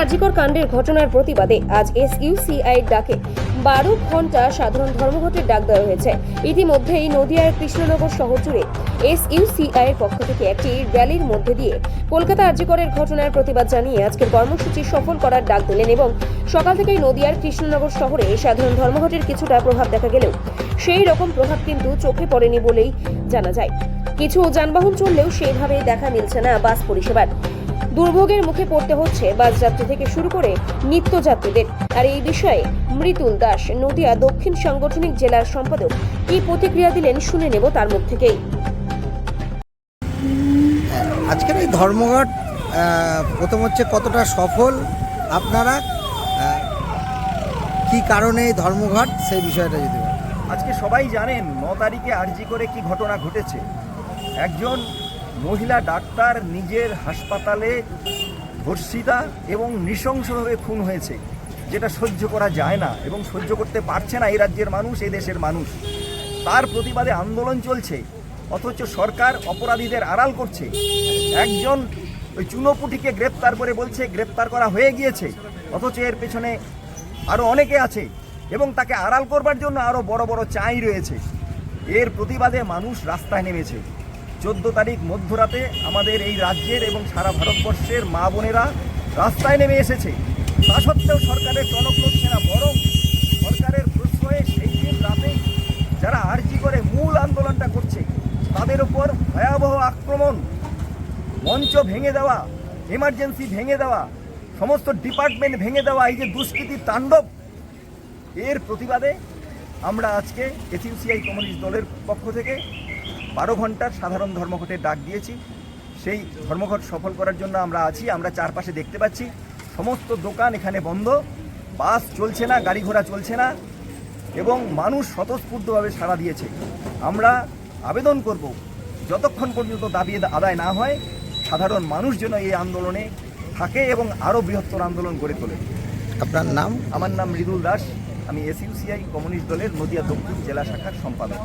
আরজিকর কাণ্ডের ঘটনার প্রতিবাদে আজ এসইউসিআই ডাকে বারো ঘণ্টা সাধারণ ধর্মঘটের ডাক দেওয়া হয়েছে। ইতিমধ্যেই নদিয়ার কৃষ্ণনগর শহর জুড়ে এসইউসিআই এর পক্ষ থেকে একটি র্যালির মধ্যে দিয়ে কলকাতা আরজিকরের ঘটনার প্রতিবাদ জানিয়ে আজকের কর্মসূচি সফল করার ডাক দিলেন এবং সকাল থেকেই নদিয়ার কৃষ্ণনগর শহরে সাধারণ ধর্মঘটের কিছুটা প্রভাব দেখা গেলেও সেই রকম প্রভাব কিন্তু চোখে পড়েনি বলেই জানা যায়। কিছু যানবাহন চললেও সেভাবে দেখা মিলছে না বাস পরিষেবার। দুর্ভোগের মুখে পড়তে হচ্ছে বাস যাত্রী থেকে শুরু করে নিত্যযাত্রীদের। আর এই বিষয়ে মৃতুল দাস নদিয়া দক্ষিণ সাংগঠনিক জেলার সম্পাদক কি প্রতিক্রিয়া দিলেন শুনে নেব তার মুখ থেকেই। আজকের এই ধর্মঘট প্রথম হচ্ছে কতটা সফল? আপনারা কি কারণে এই ধর্মঘট? সেই বিষয়টা যদি আজকে সবাই জানেন ন তারিখে আরজি করে কি ঘটনা ঘটেছে। একজন মহিলা ডাক্তার নিজের হাসপাতালে ধর্ষিতা এবং নৃশংসভাবে খুন হয়েছে, যেটা সহ্য করা যায় না এবং সহ্য করতে পারছে না এই রাজ্যের মানুষ, এই দেশের মানুষ। তার প্রতিবাদে আন্দোলন চলছে, অথচ সরকার অপরাধীদের আড়াল করছে। একজন ওই চুনোপুটিকে গ্রেপ্তার করে বলছে, গ্রেপ্তার করা হয়ে গিয়েছে। অথচ এর পেছনে আরও অনেকে আছে এবং তাকে আড়াল করবার জন্য আরও বড় বড় চাই রয়েছে। এর প্রতিবাদে মানুষ রাস্তায় নেমেছে। চোদ্দ তারিখ মধ্যরাতে আমাদের এই রাজ্যের এবং সারা ভারতবর্ষের মা বোনেরা রাস্তায় নেমে এসেছে। তা সত্ত্বেও সরকারের টনক নড়ছে না, বরং সরকারের প্রশ্রয়ে সেই দিন রাতেই যারা আর্জি করে মূল আন্দোলনটা করছে, তাদের উপর ভয়াবহ আক্রমণ, মঞ্চ ভেঙে দেওয়া এমার্জেন্সি ভেঙে দেওয়া, সমস্ত ডিপার্টমেন্ট ভেঙে দেওয়া, এই যে দুষ্কৃতির তাণ্ডব, এর প্রতিবাদে আমরা আজকে এসইউসিআই কমিউনিস্ট দলের পক্ষ থেকে বারো ঘণ্টার সাধারণ ধর্মঘটের ডাক দিয়েছি। সেই ধর্মঘট সফল করার জন্য আমরা আছি আমরা চারপাশে দেখতে পাচ্ছি। সমস্ত দোকান এখানে বন্ধ বাস চলছে না গাড়ি ঘোড়া চলছে না এবং মানুষ স্বতঃস্ফূর্তভাবে সাড়া দিয়েছে। আমরা আবেদন করব যতক্ষণ পর্যন্ত দাবি আদায় না হয় সাধারণ মানুষ যেন এই আন্দোলনে থাকে এবং আরও বৃহত্তর আন্দোলন গড়ে তোলে। আপনার নাম? আমার নাম মৃদুল দাস আমি এসইউসিআই কমিউনিস্ট দলের নদিয়া দক্ষিণ জেলা শাখার সম্পাদক।